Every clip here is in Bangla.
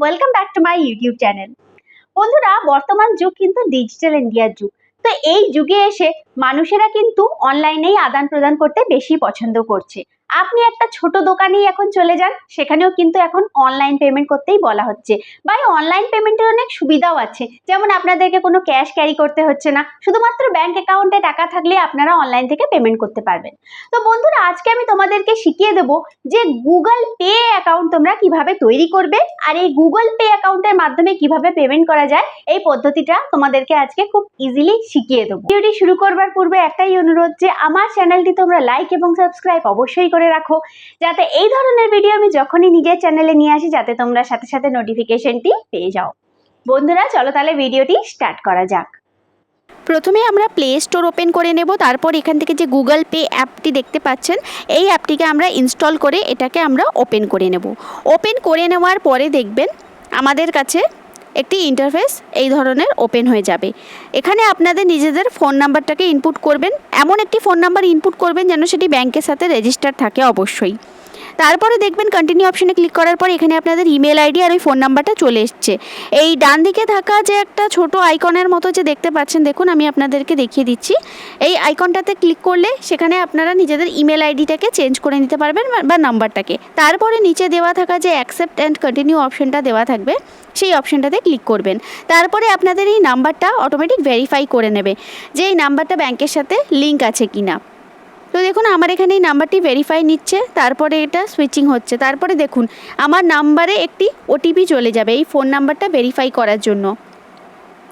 Welcome back to my YouTube channel বন্ধুরা, বর্তমান যুগ কিন্তু ডিজিটাল ইন্ডিয়ার যুগ। তো এই যুগে এসে মানুষেরা কিন্তু অনলাইনেই আদান প্রদান করতে বেশি পছন্দ করছে। আপনি একটা ছোট দোকানেই এখন চলে যান, সেখানেও কিন্তু এখন অনলাইন পেমেন্ট করতেই বলা হচ্ছে। বা অনলাইন পেমেন্টের অনেক সুবিধাও আছে। যেমন আপনাদেরকে কোনো ক্যাশ ক্যারি করতে হচ্ছে না, শুধুমাত্র ব্যাংক অ্যাকাউন্টে টাকা থাকলে আপনারা অনলাইন থেকে পেমেন্ট করতে পারবেন। তো বন্ধুরা, আজকে আমি তোমাদেরকে শিখিয়ে দেবো যে গুগল পে অ্যাকাউন্ট তোমরা কীভাবে তৈরি করবে আর এই গুগল পে অ্যাকাউন্টের মাধ্যমে কীভাবে পেমেন্ট করা যায়, এই পদ্ধতিটা তোমাদেরকে আজকে খুব ইজিলি শিখিয়ে দেবো। ভিডিওটি শুরু করবার পূর্বে একটাই অনুরোধ যে আমার চ্যানেলটি তোমরা লাইক এবং সাবস্ক্রাইব অবশ্যই করে রাখো। যাতে এই ধরনের ভিডিও আমি যখনই নিজের চ্যানেলে নিয়ে আসি, যাতে তোমরা সাথে সাথে নোটিফিকেশনটি পেয়ে যাও। বন্ধুরা, চলো তাহলে ভিডিওটি স্টার্ট করা যাক। প্রথমে আমরা প্লে স্টোর ওপেন করে নেব। তারপর এখান থেকে যে গুগল পে অ্যাপটি দেখতে পাচ্ছেন, এই অ্যাপটিকে আমরা ইনস্টল করে এটাকে আমরা ওপেন করে নেব। ওপেন করে নেওয়ার পরে দেখবেন, আমাদের কাছে একটি ইন্টারফেস এই ধরনের ওপেন হয়ে যাবে। এখানে আপনাদের নিজেদের ফোন নাম্বারটাকে ইনপুট করবেন। এমন একটি ফোন নাম্বার ইনপুট করবেন যেন সেটি ব্যাংকের সাথে রেজিস্টার থাকে অবশ্যই। তারপরে দেখবেন কন্টিনিউ অপশনে ক্লিক করার পর এখানে আপনাদের ইমেল আইডি আর ওই ফোন নাম্বারটা চলে এসছে। এই ডান দিকে থাকা যে একটা ছোট আইকনের মতো যে দেখতে পাচ্ছেন, দেখুন আমি আপনাদেরকে দেখিয়ে দিচ্ছি। এই আইকনটাতে ক্লিক করলে সেখানে আপনারা নিজেদের ইমেল আইডিটাকে চেঞ্জ করে নিতে পারবেন বা- নাম্বারটাকে তারপরে নিচে দেওয়া থাকা যে অ্যাকসেপ্ট অ্যান্ড কন্টিনিউ অপশনটা দেওয়া থাকবে, সেই অপশনটাতে ক্লিক করবেন। তারপরে আপনাদের এই নাম্বারটা অটোমেটিক ভেরিফাই করে নেবে যে এই নাম্বারটা ব্যাংকের সাথে লিঙ্ক আছে কি না তো দেখুন, আমার এখানে এই নাম্বারটি ভেরিফাই নিচ্ছে, তারপরে এটা সুইচিং হচ্ছে। তারপরে দেখুন, আমার নাম্বারে একটি ওটিপি চলে যাবে এই ফোন নাম্বারটা ভেরিফাই করার জন্য।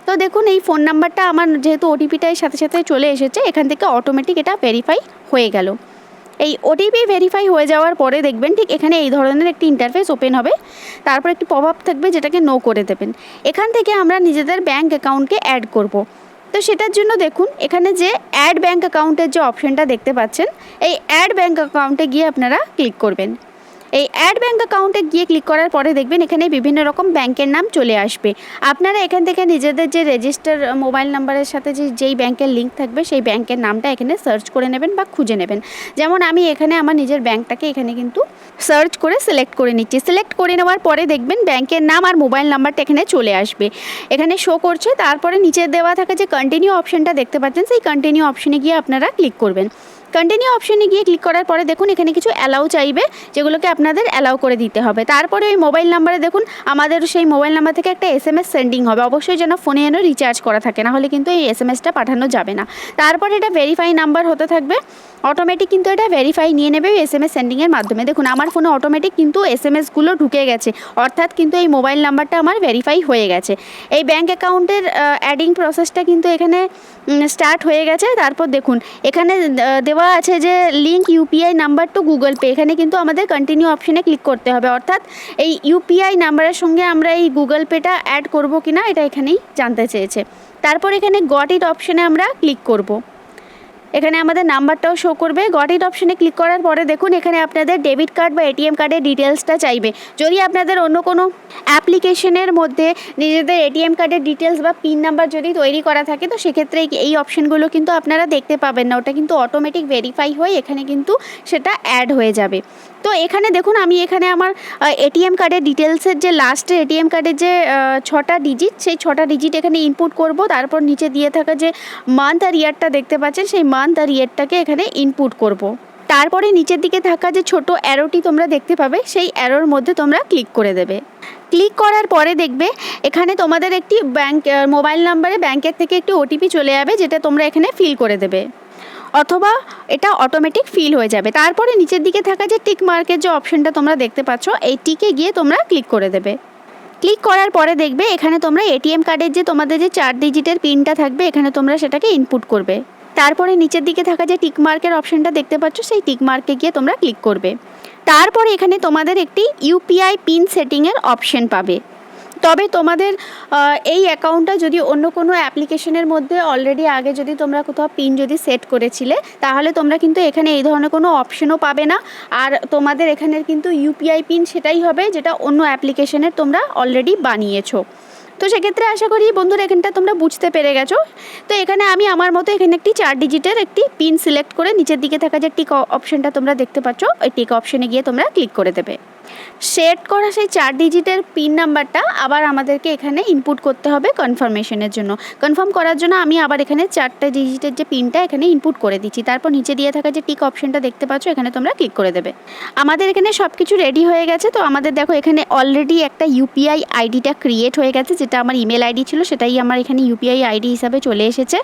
তো দেখুন, এই ফোন নাম্বারটা আমার যেহেতু ওটিপিটার সাথে সাথে চলে এসেছে, এখান থেকে অটোমেটিক এটা ভেরিফাই হয়ে গেল। এই ওটিপি ভেরিফাই হয়ে যাওয়ার পরে দেখবেন ঠিক এখানে এই ধরনের একটি ইন্টারফেস ওপেন হবে, তারপর একটি পপ আপ থাকবে যেটাকে নো করে দেবেন। এখান থেকে আমরা নিজেদের ব্যাংক অ্যাকাউন্টকে অ্যাড করব। তো সেটার জন্য দেখুন, এখানে যে অ্যাড ব্যাঙ্ক অ্যাকাউন্টের যে অপশনটা দেখতে পাচ্ছেন, এই অ্যাড ব্যাঙ্ক অ্যাকাউন্টে গিয়ে আপনারা ক্লিক করবেন। এই অ্যাড ব্যাঙ্ক অ্যাকাউন্টে গিয়ে ক্লিক করার পরে দেখবেন এখানে বিভিন্ন রকম ব্যাংকের নাম চলে আসবে। আপনারা এখান থেকে নিজেদের যে রেজিস্টার মোবাইল নাম্বারের সাথে যে, যেই ব্যাংকের লিঙ্ক থাকবে, সেই ব্যাংকের নামটা এখানে সার্চ করে নেবেন বা খুঁজে নেবেন। যেমন আমি এখানে আমার নিজের ব্যাংকটাকে এখানে কিন্তু সার্চ করে সিলেক্ট করে নিচ্ছি। সিলেক্ট করে নেওয়ার পরে দেখবেন ব্যাংকের নাম আর মোবাইল নাম্বারটা এখানে চলে আসবে। এখানে শো করছে, তারপরে নিচে দেওয়া থাকা যে কন্টিনিউ অপশনটা দেখতে পাচ্ছেন, সেই কন্টিনিউ অপশনে গিয়ে আপনারা ক্লিক করবেন। কন্টিনিউ অপশনে গিয়ে ক্লিক করার পরে দেখুন এখানে কিছু অ্যালাউ চাইবে যেগুলোকে আপনাদের অ্যালাউ করে দিতে হবে। তারপরে ওই মোবাইল নাম্বারে দেখুন আমাদের সেই মোবাইল নাম্বার থেকে একটা এস এম এস সেন্ডিং হবে। অবশ্যই যেন ফোনে যেন রিচার্জ করা থাকে না হলে কিন্তু এই এস এম এসটা পাঠানো যাবে না। তারপরে এটা ভেরিফাই নাম্বার হতে থাকবে। অটোমেটিক কিন্তু এটা ভেরিফাই নিয়ে নেবে এস এম এস সেন্ডিংয়ের মাধ্যমে। দেখুন আমার ফোনে অটোমেটিক কিন্তু এস এম এসগুলো ঢুকে গেছে। অর্থাৎ কিন্তু এই মোবাইল নাম্বারটা আমার ভেরিফাই হয়ে গেছে। এই ব্যাঙ্ক অ্যাকাউন্টের অ্যাডিং প্রসেসটা কিন্তু এখানে স্টার্ট হয়ে গেছে। তারপর দেখুন এখানে আহ, দেওয়া আছে যে link UPI number to Google Pay এখানে কিন্তু আমাদের কন্টিনিউ অপশনে ক্লিক করতে হবে। অর্থাৎ এই ইউপিআই নাম্বারের সঙ্গে আমরা এই গুগল পেটা অ্যাড করব কি না এটা এখানেই জানতে চেয়েছে। তারপর এখানে গট ইট অপশনে আমরা ক্লিক করব। এখানে আমাদের নাম্বারটাও শো করবে। গট ইট অপশনে ক্লিক করার পরে দেখুন, এখানে আপনাদের ডেবিট কার্ড বা এটিএম কার্ডের ডিটেলসটা চাইবে। যদি আপনাদের অন্য কোনো অ্যাপ্লিকেশনের মধ্যে নিজেদের এটিএম কার্ডের ডিটেলস বা পিন নাম্বার যদি তৈরি করা থাকে, তো সেক্ষেত্রে এই অপশনগুলো কিন্তু আপনারা দেখতে পাবেন না। ওটা কিন্তু অটোমেটিক ভেরিফাই হয়ে এখানে কিন্তু সেটা অ্যাড হয়ে যাবে। তো এখানে দেখুন, আমি এখানে আমার এটিএম কার্ডের ডিটেলসের যে লাস্টে এটিএম কার্ডের যে ছটা ডিজিট সেই ছটা ডিজিট এখানে ইনপুট করব। তারপর নিচে দিয়ে থাকা যে মান্থ আর ইয়ারটা দেখতে পাচ্ছেন, সেই মান্থ আর ইয়ারটাকে এখানে ইনপুট করব। তারপরে নিচের দিকে থাকা যে ছোট অ্যারোটি তোমরা দেখতে পাবে, সেই অ্যারোর মধ্যে তোমরা ক্লিক করে দেবে। ক্লিক করার পরে দেখবে, এখানে তোমাদের একটি ব্যাংক মোবাইল নাম্বারে ব্যাংকের থেকে একটি ওটিপি চলে যাবে, যেটা তোমরা এখানে ফিল করে দেবে। অথবা এটা অটোমেটিক ফিল হয়ে যাবে। তারপরে নিচের দিকে থাকা যে টিক মার্কের যে অপশনটা তোমরা দেখতে পাচ্ছ, এই টিকে গিয়ে তোমরা ক্লিক করে দেবে। ক্লিক করার পরে দেখবে, এখানে তোমরা এটিএম কার্ডের যে তোমাদের যে চার ডিজিটের পিনটা থাকবে, এখানে তোমরা সেটাকে ইনপুট করবে। তারপরে নিচের দিকে থাকা যে টিক মার্কের অপশনটা দেখতে পাচ্ছ, সেই টিক মার্কে গিয়ে তোমরা ক্লিক করবে। তারপরে এখানে তোমাদের একটি ইউপিআই পিন সেটিংয়ের অপশন পাবে। তবে তোমাদের এই অ্যাকাউন্টটা যদি অন্য কোনো অ্যাপ্লিকেশনের মধ্যে অলরেডি আগে যদি তোমরা কোথাও পিন যদি সেট করেছিলে, তাহলে তোমরা কিন্তু এখানে এই ধরনের কোনো অপশনও পাবে না। আর তোমাদের এখানের কিন্তু ইউপিআই পিন সেটাই হবে যেটা অন্য অ্যাপ্লিকেশনের তোমরা অলরেডি বানিয়েছো। তো সেক্ষেত্রে আশা করি বন্ধুরা এখানটা তোমরা বুঝতে পেরে গেছো। তো এখানে আমি আমার মতো এখানে একটি চার ডিজিটের একটি পিন সিলেক্ট করে নিচের দিকে থাকা যে টিক অপশনটা তোমরা দেখতে পাচ্ছ, ওই টিক অপশনে গিয়ে তোমরা ক্লিক করে দেবে। সেট করা সেই চার ডিজিটের পিন নাম্বারটা আবার আমাদেরকে এখানে ইনপুট করতে হবে কনফার্মেশনের জন্য। কনফার্ম করার জন্য আমি আবার এখানে চারটে ডিজিটের যে পিনটা এখানে ইনপুট করে দিচ্ছি। তারপর নিচে দিয়ে থাকা যে টিক অপশনটা দেখতে পাচ্ছ, এখানে তোমরা ক্লিক করে দেবে। আমাদের এখানে সব কিছু রেডি হয়ে গেছে, তো আমাদের দেখো এখানে অলরেডি একটা ইউপিআই আইডিটা ক্রিয়েট হয়ে গেছে যেটা আমার ইমেল আইডি ছিল, সেটাই আমার এখানে ইউপিআই আইডি হিসাবে চলে এসেছে।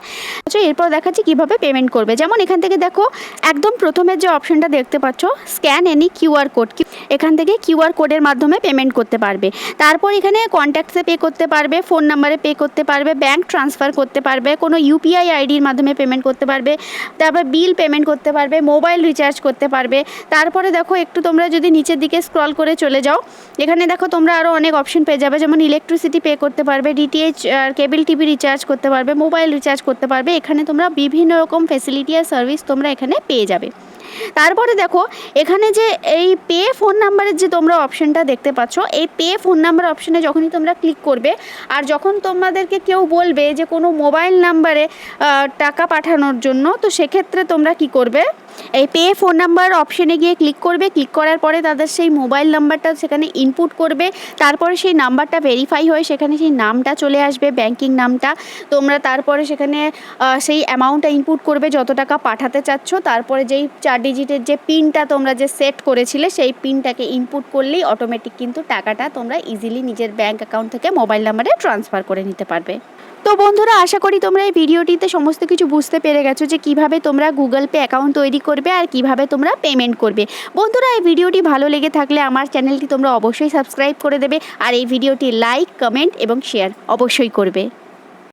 আচ্ছা এরপর দেখাচ্ছি কীভাবে পেমেন্ট করবে। যেমন এখান থেকে দেখো, একদম প্রথমের যে অপশনটা দেখতে পাচ্ছ স্ক্যান এনি কিউআর কোড এখান থেকে কিউআর কোডের মাধ্যমে পেমেন্ট করতে পারবে। তারপর এখানে কন্ট্যাক্টসে পে করতে পারবে ফোন নাম্বারে পে করতে পারবে ব্যাংক ট্রান্সফার করতে পারবে, কোনো ইউপিআই আইডির মাধ্যমে পেমেন্ট করতে পারবে, তারপর বিল পেমেন্ট করতে পারবে মোবাইল রিচার্জ করতে পারবে। তারপরে দেখো একটু তোমরা যদি নিচের দিকে স্ক্রল করে চলে যাও, এখানে দেখো তোমরা আরও অনেক অপশন পেয়ে যাবে, যেমন ইলেকট্রিসিটি পে করতে পারবে ডিটিএইচ আর কেবল টিভি রিচার্জ করতে পারবে মোবাইল রিচার্জ করতে পারবে। এখানে তোমরা বিভিন্ন রকম ফেসিলিটি আর সার্ভিস তোমরা এখানে পেয়ে যাবে। তারপরে দেখো, এখানে যে এই পে ফোন নাম্বারের যে তোমরা অপশনটা দেখতে পাচ্ছ, এই পে ফোন নাম্বার অপশনে যখনই তোমরা ক্লিক করবে, আর যখন তোমাদেরকে কেউ বলবে যে কোনো মোবাইল নাম্বারে টাকা পাঠানোর জন্য, তো সেক্ষেত্রে তোমরা কি করবে? এই পে ফোন নাম্বার অপশনে গিয়ে ক্লিক করবে। ক্লিক করার পরে তাদের সেই মোবাইল নাম্বারটা সেখানে ইনপুট করবে। তারপরে সেই নাম্বারটা ভেরিফাই হয়ে সেখানে সেই নামটা চলে আসবে ব্যাংকিং নামটা। তোমরা তারপরে সেখানে সেই অ্যামাউন্টটা ইনপুট করবে যত টাকা পাঠাতে চাচ্ছ। তারপরে যেই চার ডিজিটের যে পিনটা তোমরা যে সেট করেছিলে সেই পিনটাকে ইনপুট করলেই অটোমেটিক কিন্তু টাকাটা তোমরা ইজিলি নিজের ব্যাংক অ্যাকাউন্ট থেকে মোবাইল নাম্বারে ট্রান্সফার করে নিতে পারবে। তো বন্ধুরা, আশা করি তোমরা এই ভিডিওটিতে সমস্ত কিছু বুঝতে পেরে গেছো যে কীভাবে তোমরা গুগল পে অ্যাকাউন্ট তৈরি করবে আর কীভাবে তোমরা পেমেন্ট করবে। বন্ধুরা, এই ভিডিওটি ভালো লেগে থাকলে আমার চ্যানেলটি তোমরা অবশ্যই সাবস্ক্রাইব করে দেবে আর এই ভিডিওটি লাইক কমেন্ট এবং শেয়ার অবশ্যই করবে।